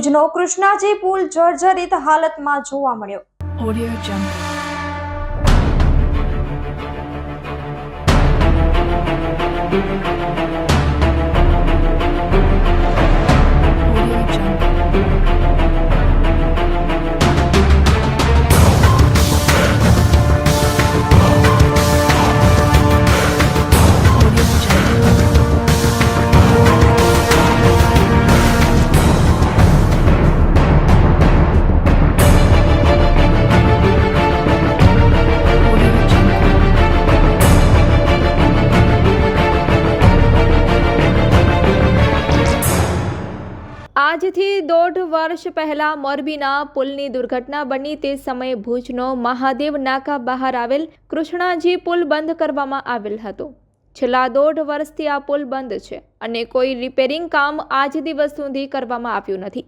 ભુજનો કૃષ્ણાજી પુલ જર્જરિત હાલતમાં જોવા મળ્યો ઓડિયો. આજથી દોઢ વર્ષ પહેલા મોરબીના પુલની દુર્ઘટના બની તે સમયે ભુજનો મહાદેવ નાકા બહાર આવેલ કૃષ્ણાજી પુલ બંધ કરવામાં આવેલ હતો. છેલ્લા દોઢ વર્ષથી આ પુલ બંધ છે અને કોઈ રિપેરિંગ કામ આજ દિવસ સુધી કરવામાં આવ્યું નથી.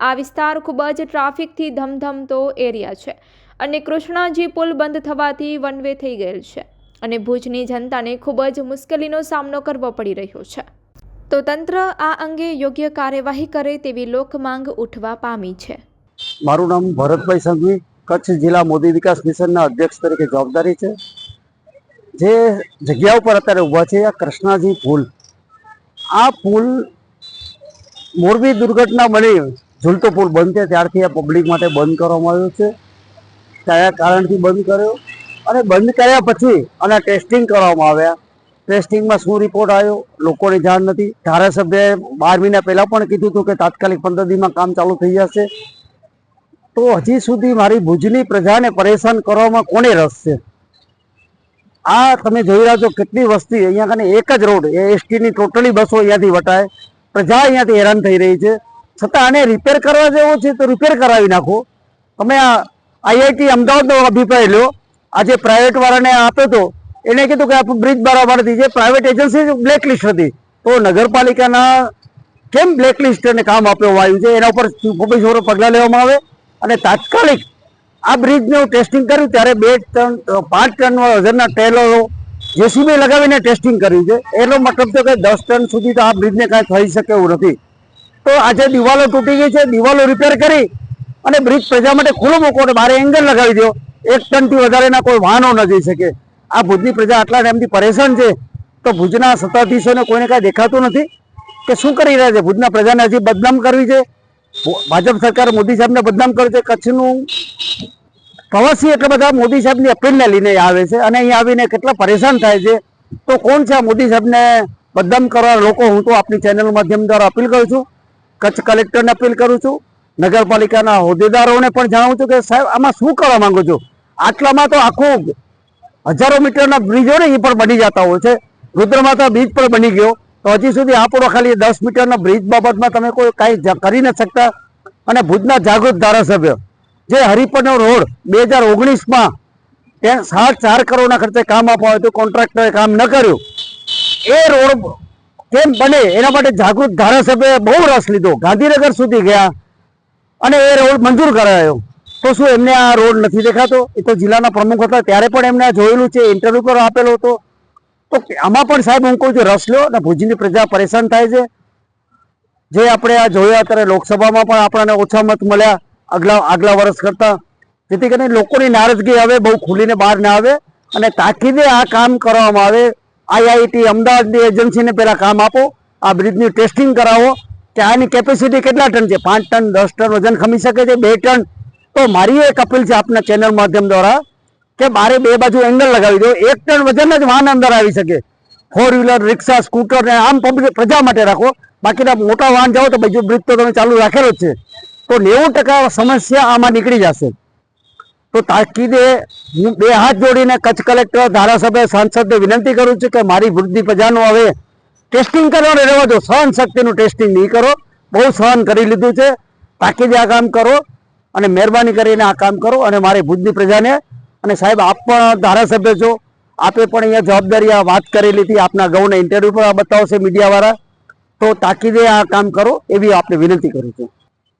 આ વિસ્તાર ખૂબ જ ટ્રાફિકથી ધમધમતો એરિયા છે અને કૃષ્ણાજી પુલ બંધ થવાથી વન વે થઈ ગયેલ છે અને ભુજની જનતાને ખૂબ જ મુશ્કેલીનો સામનો કરવો પડી રહ્યો છે. તો તંત્ર આ અંગે યોગ્ય કાર્યવાહી કરે તેવી લોકમાંગ ઉઠવા પામી છે. મારું નામ ભરતભાઈ સંઘવી, કચ્છ જિલ્લા મોદી વિકાસ મિશનના અધ્યક્ષ તરીકે જવાબદારી છે. જે જગ્યા ઉપર અત્યારે ઊભા છે, આ કૃષ્ણાજી પુલ. આ પુલ મોરબી દુર્ઘટના બની ઝૂલતો પુલ બંધ છે, ત્યારથી આ પબ્લિક માટે બંધ કરવામાં આવ્યો છે. કયા કારણથી બંધ કર્યો? અને બંધ કર્યા પછી આના ટેસ્ટિંગ કરવામાં આવ્યા. ટેસ્ટિંગમાં શું રિપોર્ટ આવ્યો, લોકોને જાણ નથી. ધારાસભ્યએ બાર મહિના પહેલાં પણ કીધું હતું કે તાત્કાલિક પંદર દિનમાં કામ ચાલુ થઈ જશે. તો હજી સુધી મારી ભુજની પ્રજાને પરેશાન કરવામાં કોને રસ છે? આ તમે જોઈ રહ્યા છો કેટલી વસ્તી, અહીંયા કને એક જ રોડ, એ એસટીની ટોટલી બસો અહીંયાથી વટાય. પ્રજા અહીંયાથી હેરાન થઈ રહી છે. છતાં આને રિપેર કરવા જેવો છે તો રિપેર કરાવી નાખો. તમે આ આઈઆઈટી અમદાવાદનો અભિપ્રાય લ્યો આજે પ્રાઇવેટવાળાને આપ્યો તો એને કીધું કે આ બ્રિજ બરાબર નથી જે પ્રાઇવેટ એજન્સી બ્લેકલિસ્ટ હતી, તો નગરપાલિકાના કેમ બ્લેકલિસ્ટ અને કામ આપ્યો આવ્યું છે, એના ઉપર પોલીસોરો પગલાં લેવામાં આવે. અને તાત્કાલિક આ બ્રિજનું ટેસ્ટિંગ કર્યું, ત્યારે બે ટન, પાંચ ટન વજનના ટ્રેલરો જેસીબી લગાવીને ટેસ્ટિંગ કર્યું છે. એનો મતલબ તો કે દસ ટન સુધી તો આ બ્રિજને કાંઈ થઈ શકે એવું નથી. તો આજે દિવાલો તૂટી ગઈ છે, દિવાલો રિપેર કરી અને બ્રિજ પ્રજા માટે ખુલ્લો મૂકો અને બારે એંગલ લગાવી દો. એક ટનથી વધારેના કોઈ વાહનો ન જઈ શકે. આ ભુજની પ્રજા આટલા ટાઈમથી પરેશાન છે, તો ભુજના સત્તાધીશોને કોઈને કાંઈ દેખાતું નથી? કે શું કરી રહ્યા છે? ભુજના પ્રજાને હજી બદનામ કરવી છે? ભાજપ સરકાર મોદી સાહેબને બદનામ કરે છે? કચ્છનું પ્રવાસી એટલા બધા મોદી સાહેબની અપીલને લઈને આવે છે અને અહીંયા આવીને કેટલા પરેશાન થાય છે? તો કોણ છે આ મોદી સાહેબને બદનામ કરવા લોકો? હું તો આપની ચેનલ માધ્યમ દ્વારા અપીલ કરું છું. કચ્છ કલેક્ટરને અપીલ કરું છું. નગરપાલિકાના હોદ્દેદારોને પણ જણાવું છું કે સાહેબ, આમાં શું કરવા માંગો છો? આટલામાં તો આખું હજારો મીટરના બ્રિજો ને એ પણ બની જતા હોય છે. રુદ્રમાતા બ્રિજ પણ બની ગયો. તો હજી સુધી આપણો ખાલી દસ મીટરના બ્રિજ બાબતમાં તમે કોઈ કાંઈ કરી ન શકતા. અને ભુજના જાગૃત ધારાસભ્ય, જે હરિપરનો રોડ બે હજાર ઓગણીસમાં ત્યાં સાત ચાર કરોડના ખર્ચે કામ આપવા હતું, કોન્ટ્રાક્ટરે કામ ન કર્યું. એ રોડ કેમ બને, એના માટે જાગૃત ધારાસભ્યએ બહુ રસ લીધો. ગાંધીનગર સુધી ગયા અને એ રોડ મંજૂર કરાયો. તો શું એમને આ રોડ નથી દેખાતો? એ તો જિલ્લાના પ્રમુખ હતા, ત્યારે પણ એમને જોયેલું છે ઇન્ટરવ્યુ પર આપેલો હતો. તો આમાં પણ સાહેબ હું કહું છું, રસ લો અને ભુજની પ્રજા પરેશાન થાય છે. જે આપણે આ જોયા અત્યારે લોકસભામાં પણ આપણને ઓછા મત મળ્યા, આગલા આગલા વર્ષ કરતા. જેથી કરીને લોકોની નારાજગી હવે બહુ ખુલીને બહાર ના આવે અને તાકીદે આ કામ કરવામાં આવે. આઈઆઈટી અમદાવાદની એજન્સીને પહેલાં કામ આપો, આ બ્રિજની ટેસ્ટિંગ કરાવો કે આની કેપેસિટી કેટલા ટન છે? પાંચ ટન, દસ ટન વજન ખમી શકે છે? બે ટન તો મારી એક અપીલ છે આપના ચેનલ માધ્યમ દ્વારા કે બારે બે બાજુ એંગલ લગાવી દો. એક ટન વજન જ વાહન અંદર આવી શકે. ફોર વ્હીલર રિક્ષા સ્કૂટર ને આમ પબ્લિક પ્રજા માટે રાખો. બાકીના મોટા વાહન જાઓ તો બીજું બ્રિજ તો તમે ચાલુ રાખેલો જ છે. તો નેવું ટકા સમસ્યા આમાં નીકળી જશે. તો તાકીદે હું બે હાથ જોડીને કચ્છ કલેક્ટર, ધારાસભ્ય, સાંસદને વિનંતી કરું છું કે મારી વૃદ્ધિ પ્રજાનું હવે ટેસ્ટિંગ કરવાનું રહેવા દો. સહન શક્તિનું ટેસ્ટિંગ નહીં કરો. બહુ સહન કરી લીધું છે. તાકીદે આ કામ કરો. અને મહેરબાની કરીને આ કામ કરો અને મારી ભુજની પ્રજાને અને સાહેબ, આપ પણ ધારાસભ્ય છો. આપે પણ અહીંયા જવાબદારી આ વાત કરેલી હતી. આપના ગૌને ઇન્ટરવ્યુ પર આ બતાવશે મીડિયાવાળા. તો તાકીદે આ કામ કરો એવી આપને વિનંતી કરું છું.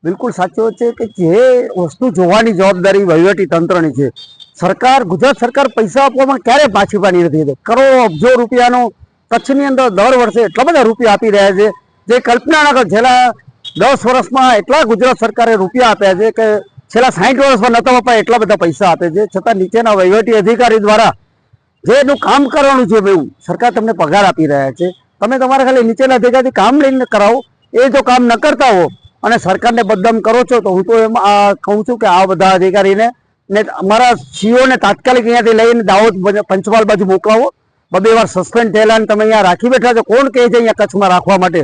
બિલકુલ સાચું છે કે જે વસ્તુ જોવાની જવાબદારી વહીવટી તંત્રની છે. સરકાર, ગુજરાત સરકાર પૈસા આપવામાં ક્યારે પાછી પાડી નથી. કરોડો, અબજો રૂપિયાનો કચ્છની અંદર દર વર્ષે એટલા બધા રૂપિયા આપી રહ્યા છે. જે કલ્પના ન છેલ્લા દસ વર્ષમાં એટલા ગુજરાત સરકારે રૂપિયા આપ્યા છે કે છેલ્લા સાઠ વર્ષમાં નતા બાપા એટલા બધા પૈસા આપે છે. છતાં નીચેના વહીવટી અધિકારી દ્વારા જે એનું કામ કરવાનું છે એવું સરકાર તમને પગાર આપી રહ્યા છે. તમે તમારા ખાલી નીચેના અધિકારી કામ લઈને કરાવો. એ જો કામ ન કરતા હો અને સરકારને બદનામ કરો છો તો હું તો એમ કહું છું કે આ બધા અધિકારીને ને અમારા સીઓને તાત્કાલિક અહીંયાથી લઈને દાહોદ પંચમહાલ બાજુ મોકલાવો. બબે વાર સસ્પેન્ડ થયેલા તમે અહીંયા રાખી બેઠા છો. કોણ કહે છે અહીંયા કચ્છમાં રાખવા માટે?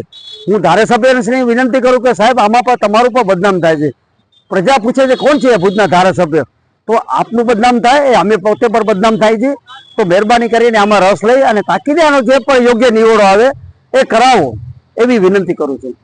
હું ધારાસભ્યશ્રીને વિનંતી કરું કે સાહેબ, આમાં પણ તમારું પણ બદનામ થાય છે. પ્રજા પૂછે છે, કોણ છે ભુજના ધારાસભ્ય? તો આપનું બદનામ થાય, એ અમે પોતે પણ બદનામ થાય છે. તો મહેરબાની કરીને આમાં રસ લઈ અને તાકીદે આનો જે પણ યોગ્ય નિવડો આવે, એ કરાવો. એવી વિનંતી કરું છું.